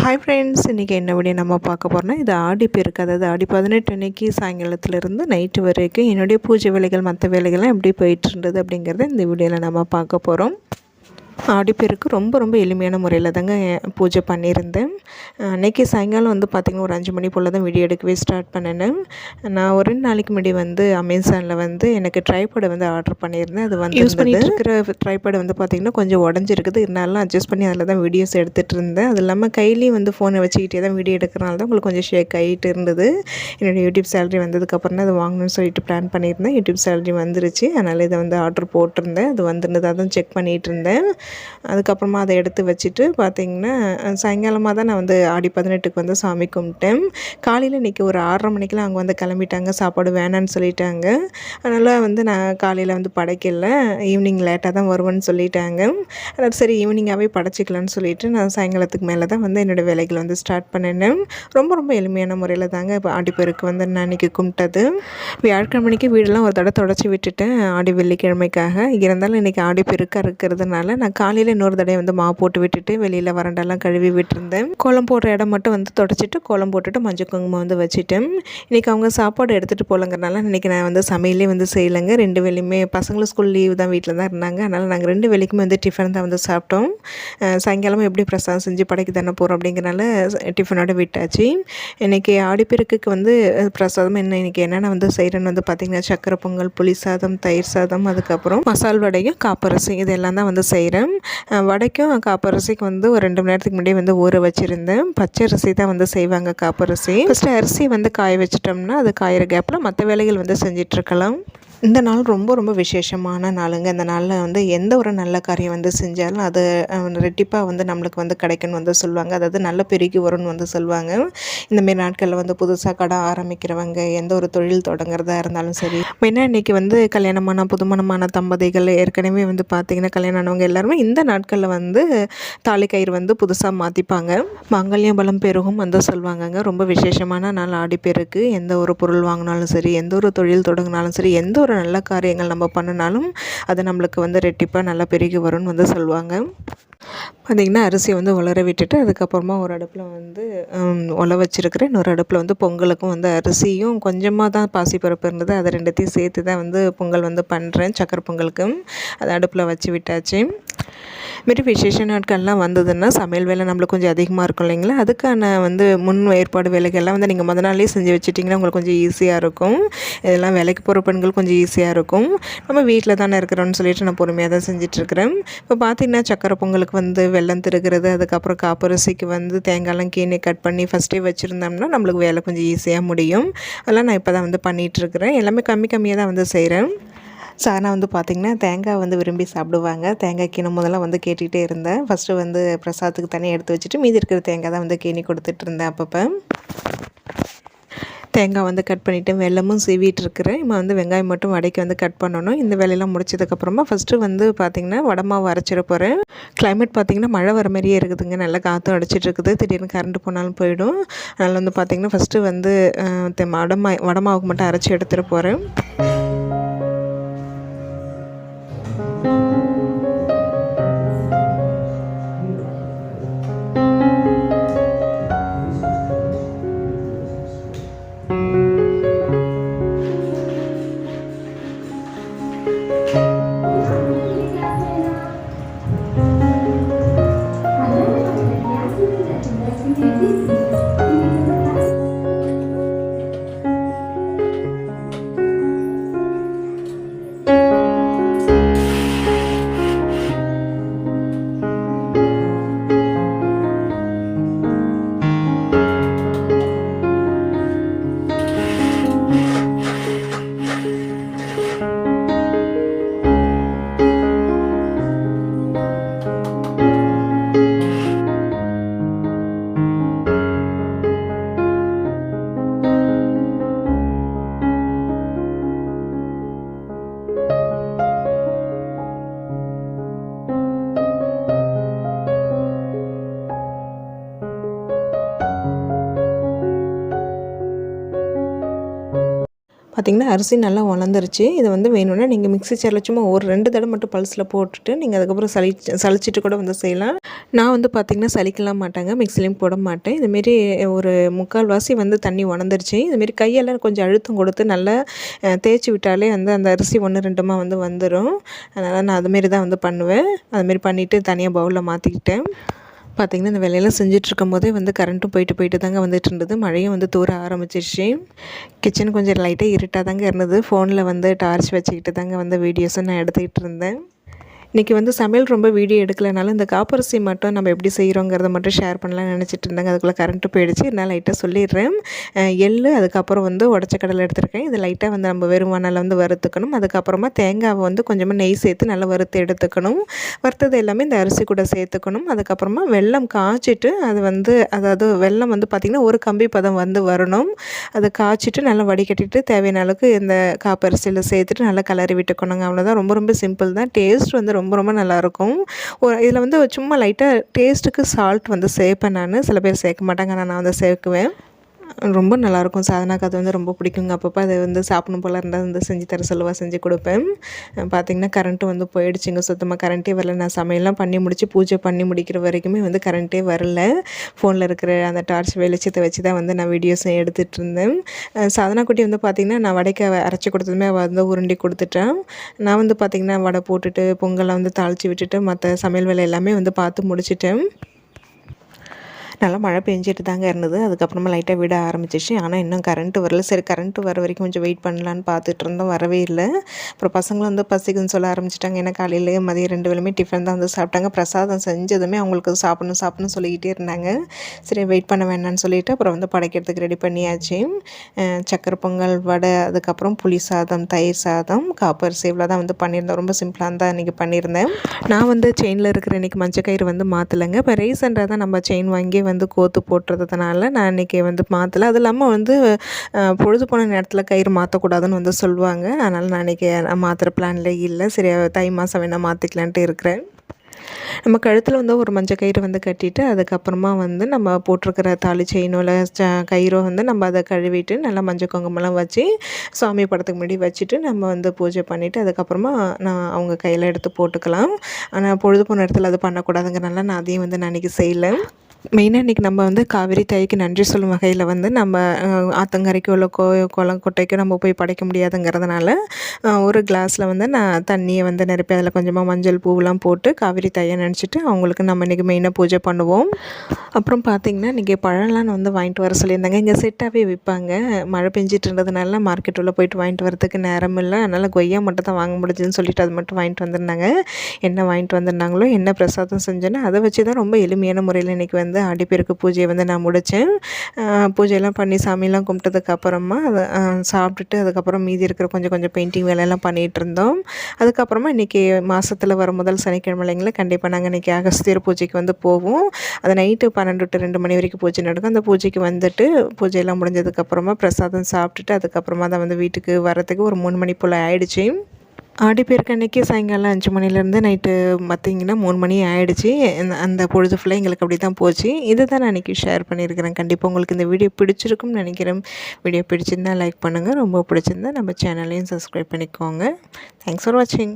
Hi friends இன்றைக்கி என்ன video நம்ம பார்க்க போகிறோம்னா இது ஆடி பெருக்கு அதாவது ஆடி பதினெட்டு அன்னைக்கு சாயங்காலத்துலேருந்து நைட்டு வரைக்கும் என்னுடைய பூஜை வேலைகள் மற்ற வேலைகள்லாம் எப்படி போயிட்டு இருந்தது அப்படிங்கிறத இந்த வீடியோவில் நம்ம பார்க்க போகிறோம் ஆடிப்பெருக்கு ரொம்ப ரொம்ப எளிமையான முறையில் தாங்க பூஜை பண்ணியிருந்தேன். அன்றைக்கி சாயங்காலம் வந்து பார்த்திங்கன்னா ஒரு அஞ்சு மணி போல் தான் வீடியோ எடுக்கவே ஸ்டார்ட் பண்ணினேன். நான் ஒரு ரெண்டு நாளைக்கு முன்னாடி வந்து அமேசானில் வந்து எனக்கு ட்ரைபேடை வந்து ஆர்டர் பண்ணியிருந்தேன். அது வந்து யூஸ் பண்ணிட்டு இருக்கிற ட்ரைபேடை வந்து பார்த்திங்கன்னா கொஞ்சம் உடஞ்சிருக்குது. இருந்தாலும் அட்ஜஸ்ட் பண்ணி அதில் தான் வீடியோஸ் எடுத்துகிட்டு இருந்தேன். அது இல்லாமல் கையிலையும் வந்து ஃபோனை வச்சுக்கிட்டே தான் வீடியோ எடுக்கிறனால தான் உங்களுக்கு கொஞ்சம் ஷேக் ஆகிட்டு இருந்தது. என்னோடய யூடியூப் சேலரி வந்ததுக்கப்புறம் தான் அது வாங்கணும்னு சொல்லிட்டு பிளான் பண்ணியிருந்தேன். யூடியூப் சேலரி வந்துருச்சு. அதனால் இதை வந்து ஆர்டர் போட்டிருந்தேன். அது வந்துருந்தது அதான் செக் பண்ணிகிட்டு இருந்தேன். அதுக்கப்புறமா அதை எடுத்து வச்சுட்டு பார்த்திங்கன்னா சாயங்காலமாக தான் நான் வந்து ஆடி பதினெட்டுக்கு வந்து சாமி கும்பிட்டேன். காலையில் இன்றைக்கி ஒரு ஆறரை மணிக்கெலாம் அங்கே வந்து கிளம்பிட்டாங்க. சாப்பாடு வேணான்னு சொல்லிட்டாங்க. அதனால் வந்து நான் காலையில் வந்து படைக்கல. ஈவினிங் லேட்டாக தான் வருவேன்னு சொல்லிட்டாங்க. அதனால் சரி ஈவினிங்காகவே படைச்சிக்கலான்னு சொல்லிட்டு நான் சாயங்காலத்துக்கு மேலே தான் வந்து என்னோடய வேலைகள் வந்து ஸ்டார்ட் பண்ணினேன். ரொம்ப ரொம்ப எளிமையான முறையில் தாங்க இப்போ ஆடிப்பெருக்கு வந்து நான் அன்றைக்கி கும்பிட்டது. வியாழக்கிழமைக்கு வீடெல்லாம் ஒரு தடவை தொடச்சி விட்டுட்டேன். ஆடி வெள்ளிக்கிழமைக்காக. இருந்தாலும் இன்றைக்கி ஆடிப்பெருக்காக இருக்கிறதுனால நான் காலையில் இன்னொரு தடவை வந்து மாவு போட்டு விட்டுட்டு வெளியில் வறண்டெல்லாம் கழுவி விட்டுருந்தேன். கோலம் போடுற இடம் மட்டும் வந்து தொடச்சிட்டு கோலம் போட்டுட்டு மஞ்சள் குங்குமம் வந்து வச்சுட்டேன். இன்றைக்கி அவங்க சாப்பாடு எடுத்துகிட்டு போகலங்கிறனால இன்றைக்கி நான் வந்து சமையலே வந்து செய்யலைங்க. ரெண்டு வேலையுமே பசங்களும் ஸ்கூல் லீவ் தான் வீட்டில் தான் இருந்தாங்க. அதனால் நாங்கள் ரெண்டு வேலைக்குமே வந்து டிஃபன் தான் வந்து சாப்பிட்டோம். சாயங்காலம் எப்படி பிரசாதம் செஞ்சு படைக்கு தானே போகிறோம் அப்படிங்கிறனால டிஃபனோட விட்டாச்சு. இன்றைக்கி ஆடிப்பெருக்குக்கு வந்து பிரசாதம் என்ன இன்றைக்கி என்னென்ன வந்து செய்கிறேன்னு வந்து பார்த்திங்கன்னா சக்கரை பொங்கல் புளி சாதம் தயிர் சாதம் அதுக்கப்புறம் மசால் வடையும் காப்பரிசி இதெல்லாம் தான் வந்து செய்கிறேன் வடைக்கும் காப்பரிசிக்கு வந்து ஒரு ரெண்டு மணி நேரத்துக்கு முன்னாடி வந்து ஊற வச்சுருந்தேன். பச்சை அரிசி தான் வந்து செய்வாங்க காப்பரிசி. ஃபஸ்ட்டு அரிசி வந்து காய வச்சிட்டோம்னா அது காயிற கேப்பில் மற்ற வேலைகள் வந்து செஞ்சிட்ருக்கலாம் இந்த நாள் ரொம்ப ரொம்ப விசேஷமான நாளுங்க. இந்த நாளில் வந்து எந்த ஒரு நல்ல காரியம் வந்து செஞ்சாலும் அது ரெட்டிப்பாக வந்து நம்மளுக்கு வந்து கிடைக்குன்னு வந்து சொல்லுவாங்க. அதாவது நல்ல பெருகி வரும்னு வந்து சொல்லுவாங்க. இந்தமாரி நாட்களில் வந்து புதுசாக கடை ஆரம்பிக்கிறவங்க எந்த ஒரு தொழில் தொடங்குறதா இருந்தாலும் சரி. மெயினாக இன்றைக்கி வந்து கல்யாணமான புதுமணமான தம்பதிகள் ஏற்கனவே வந்து பார்த்திங்கன்னா கல்யாணம் ஆனவங்க எல்லாருமே இந்த நாட்களில் வந்து தாலி கயிறு வந்து புதுசாக மாற்றிப்பாங்க மங்கல்யம் பலம் பெருகும் வந்து சொல்லுவாங்கங்க. ரொம்ப விசேஷமான நாள் ஆடிப்பெருக்கு எந்த ஒரு பொருள் வாங்கினாலும் சரி எந்த ஒரு தொழில் தொடங்கினாலும் சரி எந்த ஒரு நல்ல காரியங்கள் நம்ம பண்ணினாலும் அது நம்மளுக்கு வந்து ரெட்டிப்பாக நல்லா பெருகி வரும்னு வந்து சொல்லுவாங்க. பார்த்திங்கன்னா அரிசியை வந்து உலர விட்டுட்டு அதுக்கப்புறமா ஒரு அடுப்பில் வந்து உல வச்சுருக்கிறேன் இன்னொரு அடுப்பில் வந்து பொங்கலுக்கும் வந்து அரிசியும் கொஞ்சமாக தான் பாசிப்பருப்பு இருந்தது. அதை ரெண்டுத்தையும் சேர்த்து தான் வந்து பொங்கல் வந்து பண்ணுறேன் சக்கரை பொங்கலுக்கும். அதை அடுப்பில் வச்சு விட்டாச்சு. மாரி விசேஷ நாட்கள்லாம் வந்ததுன்னா சமையல் வேலை நம்மளுக்கு கொஞ்சம் அதிகமாக இருக்கும் இல்லைங்களா? அதுக்கான வந்து முன் ஏற்பாடு வேலைகள்லாம் வந்து நீங்கள் முத நாளே செஞ்சு வச்சுட்டிங்கன்னா உங்களுக்கு கொஞ்சம் ஈஸியாக இருக்கும். இதெல்லாம் வேலைக்கு போகிற பெண்கள் கொஞ்சம் ஈஸியாக இருக்கும். நம்ம வீட்டில் தானே இருக்கிறோன்னு சொல்லிட்டு நான் பொறுமையாக தான் செஞ்சிட்ருக்கிறேன். இப்போ பார்த்திங்கன்னா சக்கரை பொங்கலுக்கு வந்து வெள்ளம் திருகிறது அதுக்கப்புறம் காப்பரிசிக்கு வந்து தேங்காய்லாம் கீழே கட் பண்ணி ஃபஸ்ட்டே வச்சுருந்தோம்னா நம்மளுக்கு வேலை கொஞ்சம் ஈஸியாக முடியும். அதெல்லாம் நான் இப்போ தான் வந்து பண்ணிகிட்ருக்கிறேன் எல்லாமே கம்மி கம்மியாக தான் வந்து செய்கிறேன் ஸோ ஆனால் வந்து பார்த்திங்கன்னா தேங்காய் வந்து விரும்பி சாப்பிடுவாங்க. தேங்காய் கிணம் முதல்ல வந்து கேட்டுகிட்டே இருந்தேன். ஃபஸ்ட்டு வந்து பிரசாதத்துக்கு தனியாக எடுத்து வச்சுட்டு மீதி இருக்கிற தேங்காய் தான் வந்து கேணி கொடுத்துட்டு இருந்தேன் அப்பப்போ. தேங்காய் வந்து கட் பண்ணிவிட்டு வெள்ளமும் சீவிட்டு இருக்கிறேன். இப்போ வந்து வெங்காயம் மட்டும் வடைக்கு வந்து கட் பண்ணணும். இந்த வேலையெல்லாம் முடிச்சதுக்கப்புறமா ஃபஸ்ட்டு வந்து பார்த்திங்கன்னா வடமாவு அரைச்சிட போகிறேன் கிளைமேட் பார்த்திங்கன்னா மழை வர மாதிரியே இருக்குதுங்க. நல்லா காற்றும் அடிச்சிட்டு இருக்குது. திடீர்னு கரண்ட் போனாலும் போயிடும். அதனால் வந்து பார்த்திங்கன்னா ஃபஸ்ட்டு வந்து வடமா வடமாவுக்கு மட்டும் அரைச்சி எடுத்துகிட்டு போகிறேன் பார்த்திங்கன்னா அரிசி நல்லா வளர்ந்துருச்சு. இதை வந்து வேணும்னா நீங்கள் மிக்ஸி சேரில் சும்மா ஒரு ரெண்டு தடவை மட்டும் பல்ஸில் போட்டுட்டு நீங்கள் அதுக்கப்புறம் சளி சளிச்சிட்டு கூட வந்து செய்யலாம். நான் வந்து பார்த்திங்கன்னா சலிக்கலாம் மாட்டாங்க. மிக்ஸிலையும் போட மாட்டேன். இதுமாரி ஒரு முக்கால் வாசி வந்து தண்ணி உணர்ந்துருச்சு இதுமாரி கையெல்லாம் கொஞ்சம் அழுத்தம் கொடுத்து நல்லா தேய்ச்சி விட்டாலே வந்து அந்த அரிசி ஒன்று ரெண்டுமா வந்து வந்துடும் அதனால் நான் அதுமாரி தான் வந்து பண்ணுவேன். அதுமாரி பண்ணிவிட்டு தனியாக பவுலில் மாற்றிக்கிட்டேன் பார்த்திங்கன்னா இந்த வேலையெல்லாம் செஞ்சிட்ருக்கும் போதே வந்து கரண்ட்டும் போயிட்டு போயிட்டு தாங்க வந்துட்டு இருந்தது மழையும் வந்து தூர ஆரம்பிச்சிருச்சு. கிச்சன் கொஞ்சம் லைட்டாக இருட்டாக தாங்க இருந்தது. ஃபோனில் வந்து டார்ச் வச்சுக்கிட்டு தாங்க வந்து வீடியோஸும் நான் எடுத்துக்கிட்டு இருந்தேன். இன்றைக்கி வந்து சமையல் ரொம்ப வீடியோ எடுக்கலைனாலும் இந்த காப்பரிசி மட்டும் நம்ம எப்படி செய்கிறோங்கிறத மட்டும் ஷேர் பண்ணலாம்னு நினச்சிட்டு இருந்தாங்க. அதுக்குள்ளே கரண்ட்டு போயிடுச்சு. நான் லைட்டாக சொல்லிடுறேன். எள்ளு அதுக்கப்புறம் வந்து உடச்ச கடலை எடுத்துருக்கேன். இது லைட்டாக வந்து நம்ம வெறும் வந்து வறுத்துக்கணும். அதுக்கப்புறமா தேங்காவை வந்து கொஞ்சமாக நெய் சேர்த்து நல்லா வறுத்து எடுத்துக்கணும். வறுத்தது எல்லாமே இந்த அரிசி கூட சேர்த்துக்கணும். அதுக்கப்புறமா வெல்லம் காய்ச்சிட்டு அது வந்து அதாவது வெல்லம் வந்து பார்த்திங்கன்னா ஒரு கம்பி பதம் வந்து வரணும். அதை காய்ச்சிட்டு நல்லா வடிகட்டிட்டு தேவையான அளவுக்கு இந்த காப்பரிசியில் சேர்த்துட்டு நல்லா கலரி விட்டுக்கணுங்க. அவ்வளோதான் ரொம்ப ரொம்ப சிம்பிள் தான். டேஸ்ட் வந்து ரொம்ப ரொம்ப நல்லாயிருக்கும். ஒரு இதில் வந்து சும்மா லைட்டாக டேஸ்ட்டுக்கு சால்ட் வந்து சேர்ப்பேன் நான். சில பேர் சேர்க்க மாட்டாங்க ஆனால் நான் வந்து சேர்க்குவேன். ரொம்ப நல்லாயிருக்கும். சாதனாக்கு அது வந்து ரொம்ப பிடிக்குங்க. அப்பப்போ அதை வந்து சாப்பிடணும் போல் இருந்தால் வந்து செஞ்சு தர சொல்லுவாள் செஞ்சு கொடுப்பேன். பார்த்திங்கன்னா கரண்ட்டு வந்து போயிடுச்சுங்க. சுத்தமாக கரண்ட்டே வரல. நான் சமையல்லாம் பண்ணி முடிச்சு பூஜை பண்ணி முடிக்கிற வரைக்குமே வந்து கரண்ட்டே வரல. ஃபோனில் இருக்கிற அந்த டார்ச் வெளிச்சத்தை வச்சு தான் வந்து நான் வீடியோஸும் எடுத்துகிட்டு இருந்தேன். சாதனா குட்டி வந்து பார்த்திங்கன்னா நான் வடைக்க அரைச்சி கொடுத்ததுமே அவள் வந்து உருண்டி கொடுத்துட்டேன். நான் வந்து பார்த்திங்கன்னா வடை போட்டுட்டு பொங்கலை வந்து தாளித்து விட்டுட்டு மற்ற சமையல் வேலை எல்லாமே வந்து பார்த்து முடிச்சிட்டேன். நல்லா மழை பெஞ்சிட்டு தாங்க இருந்தது. அதுக்கப்புறமா லைட்டாக விட ஆரம்பிச்சிச்சு. ஆனால் இன்னும் கரண்ட்டு வரல. சரி கரண்ட்டு வர வரைக்கும் கொஞ்சம் வெயிட் பண்ணலான்னு பார்த்துட்டு இருந்தோம். வரவே இல்லை. அப்புறம் பசங்களும் வந்து பசிக்குன்னு சொல்ல ஆரம்பிச்சிட்டாங்க. ஏன்னா காலையிலேயே மதியம் ரெண்டு வேலையுமே டிஃபன் தான் வந்து சாப்பிட்டாங்க. பிரசாதம் செஞ்சதுமே அவங்களுக்கு சாப்பிடணும் சாப்பிடணும் சொல்லிக்கிட்டே இருந்தாங்க. சரி வெயிட் பண்ண வேண்டாம்னு சொல்லிட்டு அப்புறம் வந்து படைக்கிறதுக்கு ரெடி பண்ணியாச்சு. சக்கரை பொங்கல் வடை அதுக்கப்புறம் புளி சாதம் தயிர் சாதம் காப்பர் இவ்வளோ தான் வந்து பண்ணியிருந்தோம். ரொம்ப சிம்பிளாக தான் இன்றைக்கி பண்ணியிருந்தேன். நான் வந்து செயினில் இருக்கிற இன்றைக்கி மஞ்சள் கயிறு வந்து மாற்றலைங்க இப்போ ரீசெண்டாக தான் நம்ம செயின் வாங்கி வந்து கோத்து போட்டுறதுனால நான் இன்றைக்கி வந்து மாற்றலை அது இல்லாமல் வந்து பொழுது போன நேரத்தில் கயிறு மாற்றக்கூடாதுன்னு வந்து சொல்லுவாங்க. அதனால் நான் இன்றைக்கி மாற்றுற பிளான்ல இல்லை. சரி தை மாதம் வேணால் மாற்றிக்கலான்ட்டு இருக்கிறேன். நம்ம கழுத்தில் வந்து ஒரு மஞ்சள் கயிறு வந்து கட்டிட்டு அதுக்கப்புறமா வந்து நம்ம போட்டிருக்கிற தாலி செயினோ இல்லை ச கயிறோ வந்து நம்ம அதை கழுவிட்டு நல்லா மஞ்சள் குங்குமம்லாம் வச்சு சாமி படத்துக்கு முன்னாடி வச்சுட்டு நம்ம வந்து பூஜை பண்ணிவிட்டு அதுக்கப்புறமா நான் அவங்க கையில் எடுத்து போட்டுக்கலாம். ஆனால் பொழுது போன இடத்துல அது பண்ணக்கூடாதுங்கிறனால நான் அதையும் வந்து நான் அன்றைக்கி செய்யலை. மெயினாக இன்றைக்கி நம்ம வந்து காவிரி தாய்க்கு நன்றி சொல்லும் வகையில் வந்து நம்ம ஆத்தங்கரைக்கோ இல்லை கோ குளம் குட்டைக்கோ நம்ம போய் படைக்க முடியாதுங்கிறதுனால ஒரு கிளாஸில் வந்து நான் தண்ணியை வந்து நிரப்பி அதில் கொஞ்சமாக மஞ்சள் பூவெலாம் போட்டு காவிரி தாயை நினச்சிட்டு அவங்களுக்கு நம்ம இன்றைக்கி மெயினாக பூஜை பண்ணுவோம். அப்புறம் பார்த்திங்கன்னா இன்றைக்கி பழம்லாம் நான் வந்து வாங்கிட்டு வர சொல்லியிருந்தாங்க. இங்கே செட்டாகவே விற்பாங்க. மழை பெஞ்சிட்டு இருந்ததுனால மார்க்கெட் உள்ளே போயிட்டு வாங்கிட்டு வரதுக்கு நேரம் இல்லை. அதனால் கொய்யா மட்டும் தான் வாங்க முடிஞ்சுன்னு சொல்லிட்டு அது மட்டும் வாங்கிட்டு வந்திருந்தாங்க. என்ன வாங்கிட்டு வந்திருந்தாங்களோ என்ன பிரசாதம் செஞ்சேனோ அதை வச்சு தான் ரொம்ப எளிமையான முறையில் இன்றைக்கி வந்து ஆடிப்பெருக்கு பூஜையை வந்து நான் முடித்தேன். பூஜையெல்லாம் பண்ணி சாமியெல்லாம் கும்பிட்டதுக்கு அப்புறமா அதை சாப்பிட்டுட்டு அதுக்கப்புறம் மீதி இருக்கிற கொஞ்சம் கொஞ்சம் பெயிண்டிங் வேலையெல்லாம் பண்ணிகிட்டு இருந்தோம். அதுக்கப்புறமா இன்றைக்கி மாதத்தில் வர முதல் சனிக்கிழமை இல்லைங்களா கண்டிப்பாக நாங்கள் இன்றைக்கி அகஸ்தியர் பூஜைக்கு வந்து போவோம். அது நைட்டு பன்னெண்டு டு ரெண்டு மணி வரைக்கும் பூஜை நடக்கும். அந்த பூஜைக்கு வந்துட்டு பூஜையெல்லாம் முடிஞ்சதுக்கப்புறமா பிரசாதம் சாப்பிட்டுட்டு அதுக்கப்புறமா தான் வந்து வீட்டுக்கு வரத்துக்கு ஒரு மூணு மணி போல் ஆயிடுச்சு. ஆடிப்பெருக்கு அன்றைக்கி சாயங்காலம் அஞ்சு மணிலேருந்து நைட்டு பார்த்திங்கன்னா மூணு மணி ஆகிடுச்சி அந்த- அந்த பொழுது ஃபுல்லாக எங்களுக்கு அப்படி தான் போச்சு. இதை தான் நான் ஷேர் பண்ணியிருக்கிறேன். கண்டிப்பாக உங்களுக்கு இந்த வீடியோ பிடிச்சிருக்கும்னு நினைக்கிறேன். வீடியோ பிடிச்சிருந்தா லைக் பண்ணுங்கள் ரொம்ப பிடிச்சிருந்தா நம்ம சேனலையும் சப்ஸ்கிரைப் பண்ணிக்கோங்க. தேங்க்ஸ் ஃபார் வாட்சிங்